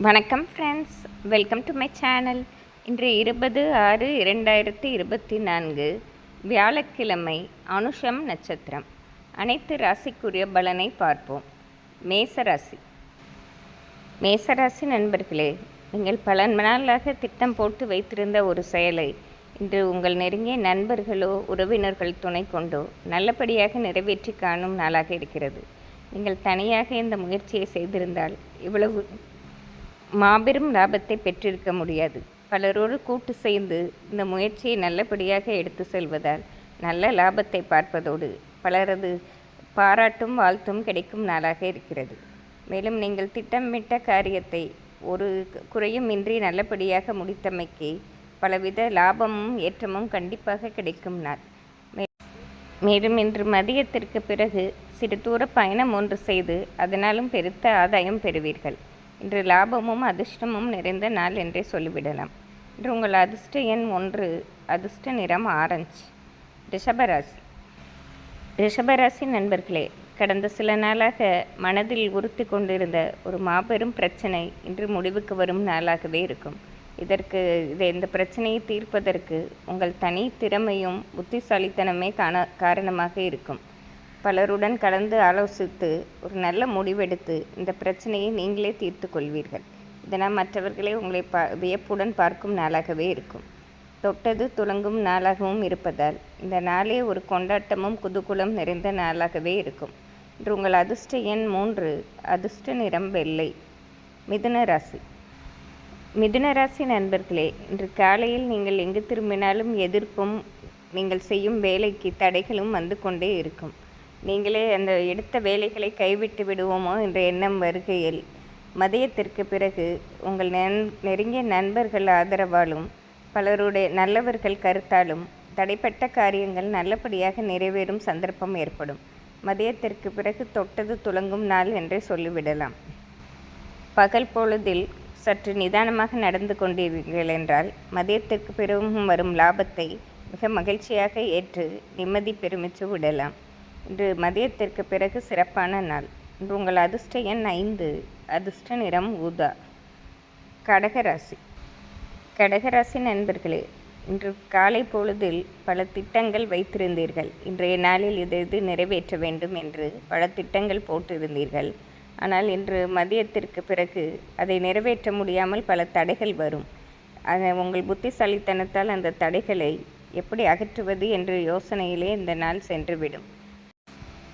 வணக்கம் friends welcome to my channel இன்று இருபது ஆறு இரண்டாயிரத்தி இருபத்தி நான்கு வியாழக்கிழமை அனுஷம் நட்சத்திரம். அனைத்து ராசிக்குரிய பலனை பார்ப்போம். மேசராசி. மேசராசி நண்பர்களே நீங்கள் பல நாளாக திட்டம் போட்டு வைத்திருந்த ஒரு செயலை இன்று உங்கள் நெருங்கிய நண்பர்களோ உறவினர்கள் துணை கொண்டோ நல்லபடியாக நிறைவேற்றி காணும் நாளாக இருக்கிறது. நீங்கள் தனியாக இந்த முயற்சியை செய்திருந்தால் இவ்வளவு மாபெரும் லாபத்தை பெற்றிருக்க முடியாது. பலரோடு கூட்டு சேர்ந்து இந்த முயற்சியை நல்லபடியாக எடுத்து செல்வதால் நல்ல லாபத்தை பார்ப்பதோடு பலரது பாராட்டும் வாழ்த்தும் கிடைக்கும் நாளாக இருக்கிறது. மேலும் நீங்கள் திட்டமிட்ட காரியத்தை ஒரு குறையும் இன்றி நல்லபடியாக முடித்தமைக்கு பலவித லாபமும் ஏற்றமும் கண்டிப்பாக கிடைக்கும் நாள். மேலும் இன்று மதியத்திற்கு பிறகு சிறு தூர பயணம் ஒன்று செய்து அதனாலும் பெருத்த ஆதாயம் பெறுவீர்கள். இன்று லாபமும் அதிர்ஷ்டமும் நிறைந்த நாள் என்றே சொல்லிவிடலாம். இன்று உங்கள் அதிர்ஷ்ட எண் ஒன்று அதிர்ஷ்ட நிறம் ஆரஞ்சு. ரிஷபராசி. ரிஷபராசி நண்பர்களே கடந்த சில நாளாக மனதில் உறுத்தி கொண்டிருந்த ஒரு மாபெரும் பிரச்சனை இன்று முடிவுக்கு வரும் நாளாகவே இருக்கும். இதற்கு இதை இந்த பிரச்சனையை தீர்ப்பதற்கு உங்கள் தனி திறமையும் புத்திசாலித்தனமே காண காரணமாக இருக்கும். பலருடன் கலந்து ஆலோசித்து ஒரு நல்ல முடிவெடுத்து இந்த பிரச்சனையை நீங்களே தீர்த்து கொள்வீர்கள். இதனால் மற்றவர்களே உங்களை பா வியப்புடன் பார்க்கும் நாளாகவே இருக்கும். தொட்டது துளங்கும் நாளாகவும் இருப்பதால் இந்த நாளே ஒரு கொண்டாட்டமும் குதூகுலம் நிறைந்த நாளாகவே இருக்கும். இன்று உங்கள் அதிர்ஷ்ட எண் மூன்று அதிர்ஷ்ட நிறம் வெள்ளை மிதுன ராசி. மிதுன ராசி நண்பர்களே இன்று காலையில் நீங்கள் எங்கு திரும்பினாலும் எதிர்ப்பும் நீங்கள் செய்யும் வேலைக்கு தடைகளும் வந்து கொண்டே இருக்கும். நீங்களே அந்த எடுத்த வேலைகளை கைவிட்டு விடுவோமோ என்ற எண்ணம் வருகையில் மதியத்திற்கு பிறகு உங்கள் நன் நெருங்கிய நண்பர்கள் ஆதரவாலும் பலருடைய நல்லவர்கள் கருத்தாலும் தடைப்பட்ட காரியங்கள் நல்லபடியாக நிறைவேறும் சந்தர்ப்பம் ஏற்படும். மதியத்திற்கு பிறகு தொட்டது துளங்கும் நாள் என்றே சொல்லிவிடலாம். பகல் பொழுதில் சற்று நிதானமாக நடந்து கொண்டீர்கள் என்றால் மதியத்திற்கு பிறகும் வரும் லாபத்தை மிக மகிழ்ச்சியாக ஏற்று நிம்மதி பெருமிச்சு விடலாம். இன்று மதியத்திற்கு பிறகு சிறப்பான நாள். இன்று உங்கள் அதிர்ஷ்ட எண் ஐந்து. அதிர்ஷ்ட நிறம் ஊதா. கடகராசி. கடகராசி நண்பர்களே இன்று காலை பொழுதில் பல திட்டங்கள் வைத்திருந்தீர்கள். இன்றைய நாளில் இது இது நிறைவேற்ற வேண்டும் என்று பல திட்டங்கள் போட்டிருந்தீர்கள். ஆனால் இன்று மதியத்திற்கு பிறகு அதை நிறைவேற்ற முடியாமல் பல தடைகள் வரும். அதை உங்கள் புத்திசாலித்தனத்தால் அந்த தடைகளை எப்படி அகற்றுவது என்ற யோசனையிலே இந்த நாள் சென்றுவிடும்.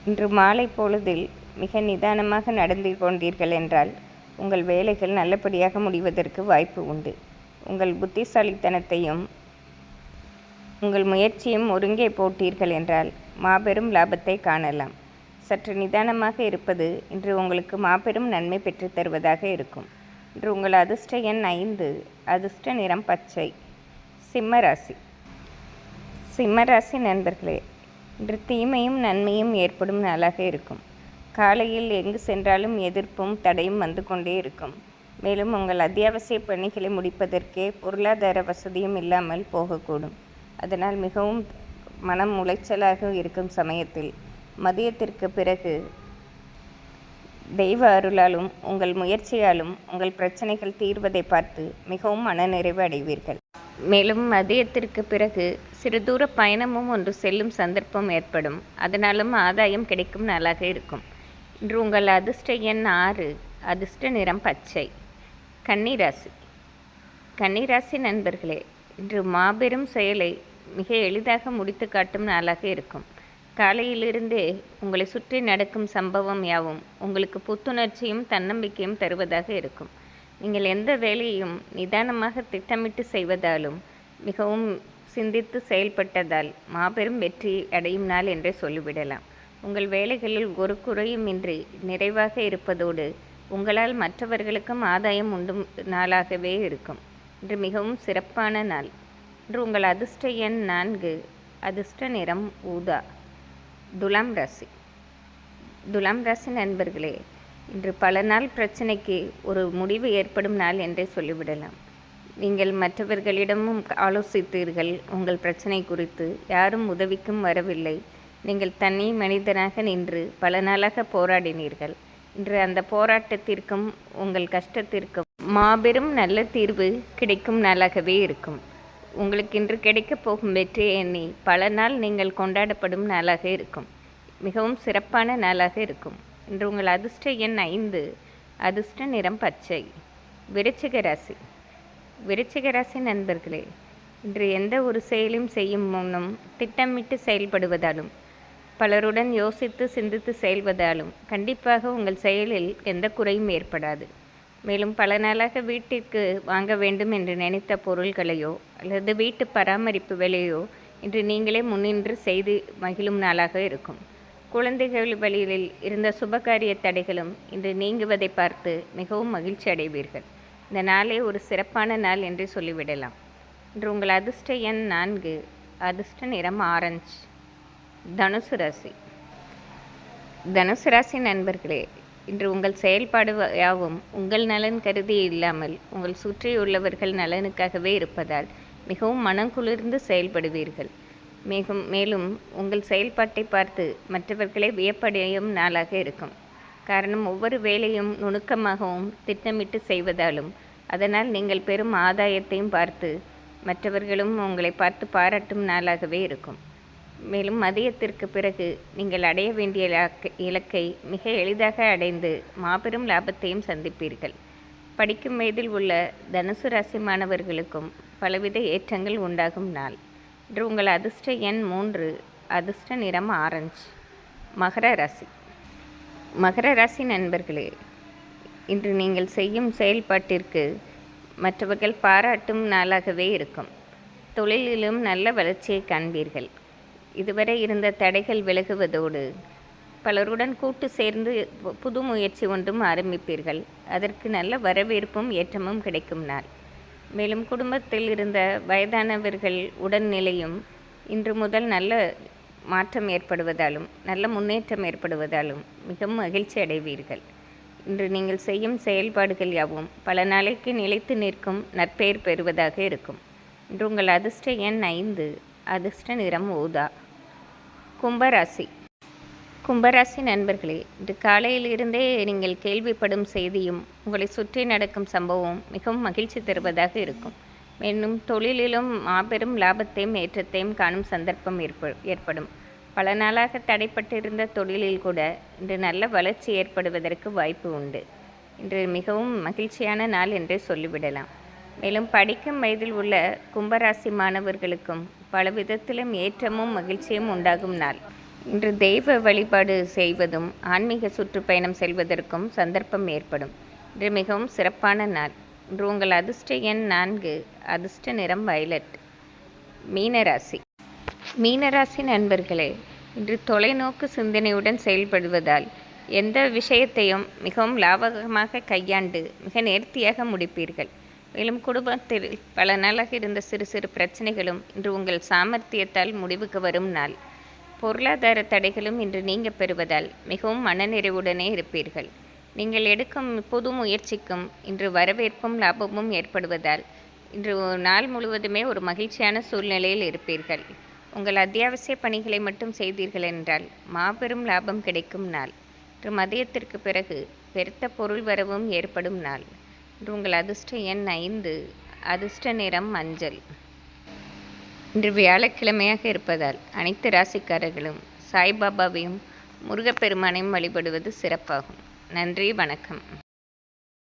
இன்று மாலை பொழுதில் மிக நிதானமாக நடந்து கொண்டீர்கள் என்றால் உங்கள் வேலைகள் நல்லபடியாக முடிவதற்கு வாய்ப்பு உண்டு. உங்கள் புத்திசாலித்தனத்தையும் உங்கள் முயற்சியும் ஒருங்கே போட்டீர்கள் என்றால் மாபெரும் லாபத்தை காணலாம். சற்று நிதானமாக இருப்பது இன்று உங்களுக்கு மாபெரும் நன்மை பெற்றுத் தருவதாக இருக்கும். இன்று உங்கள் அதிர்ஷ்ட எண் ஐந்து அதிர்ஷ்ட நிறம் பச்சை. சிம்மராசி சிம்மராசி நண்பர்களே இன்று தீமையும் நன்மையும் ஏற்படும் நாளாக இருக்கும். காலையில் எங்கு சென்றாலும் எதிர்ப்பும் தடையும் வந்து கொண்டே இருக்கும். மேலும் உங்கள் அத்தியாவசிய பணிகளை முடிப்பதற்கே பொருளாதார வசதியும் இல்லாமல் போகக்கூடும். அதனால் மிகவும் மனம் உளைச்சலாக இருக்கும் சமயத்தில் மதியத்திற்கு பிறகு தெய்வ அருளாலும் உங்கள் முயற்சியாலும் உங்கள் பிரச்சனைகள் தீர்வதை பார்த்து மிகவும் மனநிறைவு அடைவீர்கள். மேலும் மதியத்திற்கு பிறகு சிறு தூர பயணமும் ஒன்று செல்லும் சந்தர்ப்பம் ஏற்படும். அதனாலும் ஆதாயம் கிடைக்கும் நாளாக இருக்கும். இன்று உங்கள் அதிர்ஷ்ட எண் ஆறு அதிர்ஷ்ட நிறம் பச்சை. கன்னிராசி. கன்னிராசி நண்பர்களே இன்று மாபெரும் செயலை மிக எளிதாக முடித்து காட்டும் நாளாக இருக்கும். காலையிலிருந்தே உங்களை சுற்றி நடக்கும் சம்பவம் யாவும் உங்களுக்கு புத்துணர்ச்சியும் தன்னம்பிக்கையும் தருவதாக இருக்கும். நீங்கள் எந்த வேலையும் நிதானமாக திட்டமிட்டு செய்வதாலும் மிகவும் சிந்தித்து செயல்பட்டதால் மாபெரும் வெற்றி அடையும் நாள் என்றே சொல்லிவிடலாம். உங்கள் வேலைகளில் ஒரு குறையும் இன்றி நிறைவாக இருப்பதோடு உங்களால் மற்றவர்களுக்கும் ஆதாயம் உண்டும் நாளாகவே இருக்கும். இன்று மிகவும் சிறப்பான நாள். இன்று உங்கள் அதிர்ஷ்ட எண் நான்கு அதிர்ஷ்ட நிறம் ஊதா. துலாம் ராசி. துலாம் ராசி நண்பர்களே இன்று பல நாள் பிரச்சனைக்கு ஒரு முடிவு ஏற்படும் நாள் என்றே சொல்லிவிடலாம். நீங்கள் மற்றவர்களிடமும் ஆலோசித்தீர்கள் உங்கள் பிரச்சனை குறித்து யாரும் உதவிக்கும் வரவில்லை. நீங்கள் தனி மனிதனாக நின்று பல நாளாக போராடினீர்கள். இன்று அந்த போராட்டத்திற்கும் உங்கள் கஷ்டத்திற்கும் மாபெரும் நல்ல தீர்வு கிடைக்கும் நாளாகவே இருக்கும். உங்களுக்கு இன்று கிடைக்கப் போகும் வெற்றியை எண்ணி பல நாள் நீங்கள் கொண்டாடப்படும் நாளாக இருக்கும். மிகவும் சிறப்பான நாளாக இருக்கும். இன்று உங்கள் அதிர்ஷ்ட எண் ஐந்து. அதிர்ஷ்ட நிறம் பச்சை. விருச்சிக ராசி. விருச்சிக ராசி நண்பர்களே இன்று எந்த ஒரு செயலும் செய்யும் முன்னும் திட்டமிட்டு செயல்படுவதாலும் பலருடன் யோசித்து சிந்தித்து செயல்வதாலும் கண்டிப்பாக உங்கள் செயலில் எந்த குறையும் ஏற்படாது. மேலும் பல நாளாக வீட்டிற்கு வாங்க வேண்டும் என்று நினைத்த பொருள்களையோ அல்லது வீட்டு பராமரிப்பு வேலையோ இன்று நீங்களே முன்னின்று செய்து மகிழும் நாளாக இருக்கும். குழந்தைகள் வழியில் இருந்த சுபகாரிய தடைகளும் இன்று நீங்குவதை பார்த்து மிகவும் மகிழ்ச்சி அடைவீர்கள். இந்த நாளே ஒரு சிறப்பான நாள் என்று சொல்லிவிடலாம். இன்று உங்கள் அதிர்ஷ்ட எண் நான்கு அதிர்ஷ்ட நிறம் ஆரஞ்சு தனுசு ராசி. தனுசு ராசி நண்பர்களே இன்று உங்கள் செயல்பாடு யாவும் உங்கள் நலன் கருதி இல்லாமல் உங்கள் சுற்றியுள்ளவர்கள் நலனுக்காகவே இருப்பதால் மிகவும் மனம் குளிர்ந்து செயல்படுவீர்கள். மேகும் மேலும் உங்கள் செயல்பாட்டை பார்த்து மற்றவர்களை வியப்படையும் நாளாக இருக்கும். காரணம் ஒவ்வொரு வேலையும் நுணுக்கமாகவும் திட்டமிட்டு செய்வதாலும் அதனால் நீங்கள் பெரும் ஆதாயத்தையும் பார்த்து மற்றவர்களும் உங்களை பார்த்து பாராட்டும் நாளாகவே இருக்கும். மேலும் மதியத்திற்கு பிறகு நீங்கள் அடைய வேண்டிய இலக்கை மிக எளிதாக அடைந்து மாபெரும் லாபத்தையும் சந்திப்பீர்கள். படிக்கும் வயதில் உள்ள தனுசு ராசி மாணவர்களுக்கும் பலவித ஏற்றங்கள் உண்டாகும் நாள். இன்று உங்கள் அதிர்ஷ்ட எண் மூன்று அதிர்ஷ்ட நிறம் ஆரஞ்சு மகர ராசி. மகர ராசி நண்பர்களே இன்று நீங்கள் செய்யும் செயல்பாட்டிற்கு மற்றவர்கள் பாராட்டும் நாளாகவே இருக்கும். தொழிலிலும் நல்ல வளர்ச்சியை காண்பீர்கள். இதுவரை இருந்த தடைகள் விலகுவதோடு பலருடன் கூட்டு சேர்ந்து புது முயற்சி ஒன்றும் ஆரம்பிப்பீர்கள். அதற்கு நல்ல வரவேற்பும் ஏற்றமும் கிடைக்கும் நாள். மேலும் குடும்பத்தில் இருந்த வயதானவர்கள் உடல்நிலையும் இன்று முதல் நல்ல மாற்றம் ஏற்படுவதாலும் நல்ல முன்னேற்றம் ஏற்படுவதாலும் மிகவும் மகிழ்ச்சி அடைவீர்கள். இன்று நீங்கள் செய்யும் செயல்பாடுகள் யாவும் பல நாளைக்கு நிலைத்து நிற்கும் நற்பெயர் பெறுவதாக இருக்கும். இன்று உங்கள் அதிர்ஷ்ட எண் ஐந்து அதிர்ஷ்ட நிறம் ஊதா. கும்பராசி. கும்பராசி நண்பர்களே இன்று காலையிலிருந்தே நீங்கள் கேள்விப்படும் செய்தியும் உங்களை சுற்றி நடக்கும் சம்பவம் மிகவும் மகிழ்ச்சி தருவதாக இருக்கும். மேலும் தொழிலிலும் மாபெரும் லாபத்தையும் ஏற்றத்தையும் காணும் சந்தர்ப்பம் ஏற்ப ஏற்படும். பல நாளாக தடைப்பட்டிருந்த தொழிலில் கூட இன்று நல்ல வளர்ச்சி ஏற்படுவதற்கு வாய்ப்பு உண்டு. இன்று மிகவும் மகிழ்ச்சியான நாள் என்றே சொல்லிவிடலாம். மேலும் படிக்கும் வயதில் உள்ள கும்பராசி மாணவர்களுக்கும் பல விதத்திலும் ஏற்றமும் மகிழ்ச்சியும் உண்டாகும் நாள். இன்று தெய்வ வழிபாடு செய்வதும் ஆன்மீக சுற்றுப்பயணம் செல்வதற்கும் சந்தர்ப்பம் ஏற்படும். இன்று மிகவும் சிறப்பான நாள். இன்று உங்கள் அதிர்ஷ்ட எண் நான்கு அதிர்ஷ்ட நிறம் வயலட். மீனராசி. மீனராசி நண்பர்களே இன்று தொலைநோக்கு சிந்தனையுடன் செயல்படுவதால் எந்த விஷயத்தையும் மிகவும் லாபகமாக கையாண்டு மிக நேர்த்தியாக முடிப்பீர்கள். மேலும் குடும்பத்தில் பல நாளாக இருந்த சிறு சிறு பிரச்சனைகளும் இன்று உங்கள் சாமர்த்தியத்தால் முடிவுக்கு வரும் நாள். பொருளாதார தடைகளும் இன்று நீங்க பெறுவதால் மிகவும் மனநிறைவுடனே இருப்பீர்கள். நீங்கள் எடுக்கும் புது முயற்சிக்கும் இன்று வரவேற்பும் லாபமும் ஏற்படுவதால் இன்று நாள் முழுவதுமே ஒரு மகிழ்ச்சியான சூழ்நிலையில் இருப்பீர்கள். உங்கள் அத்தியாவசிய பணிகளை மட்டும் செய்தீர்கள் என்றால் மாபெரும் லாபம் கிடைக்கும் நாள். இன்று மதியத்திற்கு பிறகு பெருத்த பொருள் வரவும் ஏற்படும் நாள். இன்று உங்கள் அதிர்ஷ்ட எண் ஐந்து அதிர்ஷ்ட நிறம் மஞ்சள். இன்று வியாழக்கிழமையாக இருப்பதால் அனைத்து ராசிக்காரர்களும் சாய்பாபாவையும் முருகப்பெருமானையும் வழிபடுவது சிறப்பாகும். நன்றி வணக்கம்.